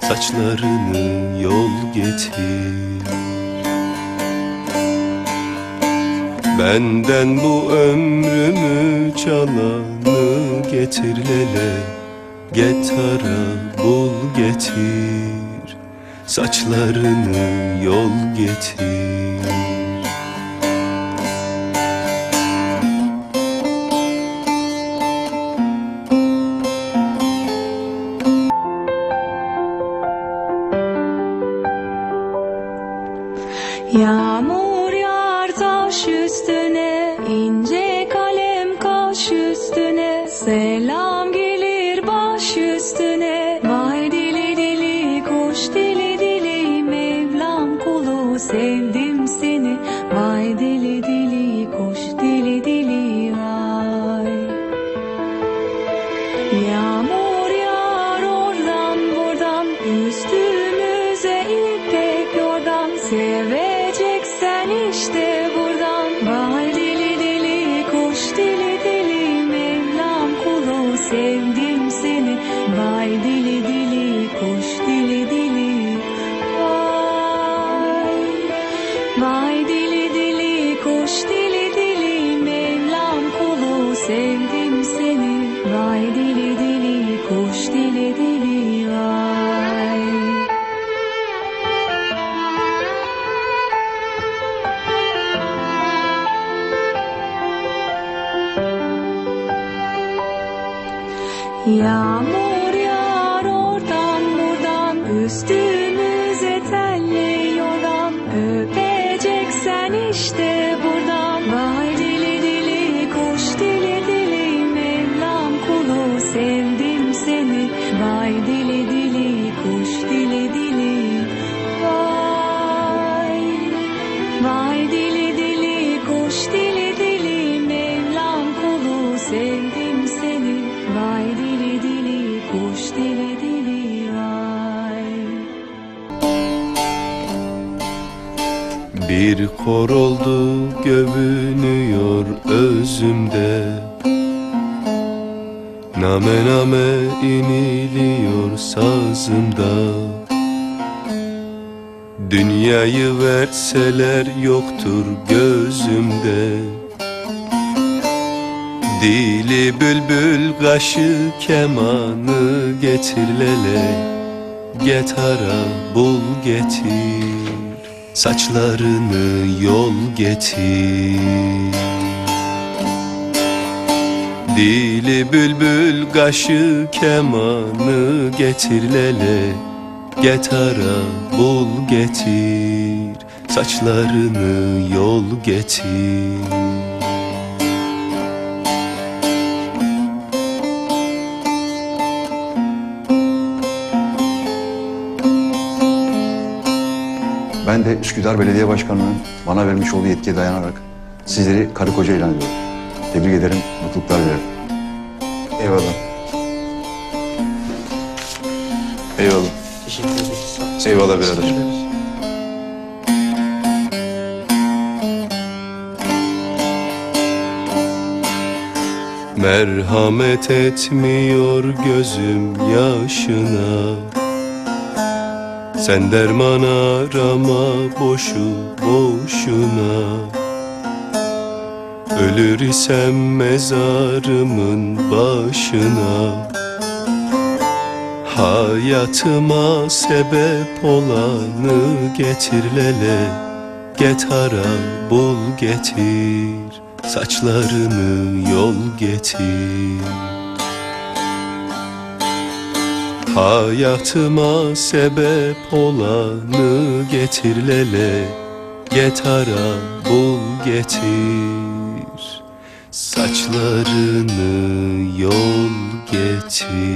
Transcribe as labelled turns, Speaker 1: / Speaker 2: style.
Speaker 1: Saçlarını yol getir. Benden bu ömrümü çalanı getir lele. Getara bul getir. Saçlarını yol getir
Speaker 2: Yağmur yağar taş üstüne ince kalem kaş üstüne. Selam işte Yağmur yağar oradan buradan Üstümüze telli yorgan Öpeceksen işte buradan Vay dili dili koş dili dili Mevlam kulu sevdim seni. Vay dili dili
Speaker 1: Bir kor oldu gövünüyor özümde. Name name iniliyor sazımda. Dünyayı verseler yoktur gözümde. Dili bülbül kaşı kemanı getir lele. Getara bul getir Saçlarını yol getir. Dili bülbül kaşı kemanı getir lele. Getara bul getir. Saçlarını yol getir
Speaker 3: Ben de Üsküdar Belediye Başkanı'nın bana vermiş olduğu yetkiye dayanarak sizleri karı koca ilan ediyorum. Tebrik ederim, mutluluklar dilerim. Eyvallah. Eyvallah.
Speaker 4: Teşekkür ederiz.
Speaker 3: Eyvallah birader.
Speaker 1: Merhamet etmiyor gözüm yaşına Sen derman arama boşu boşuna. Ölür isem mezarımın başına. Hayatıma sebep olanı getir lele. Getara bul getir. Saçlarını yol getir Hayatıma sebep olanı getir lele Getara bul getir. Saçlarını yol getir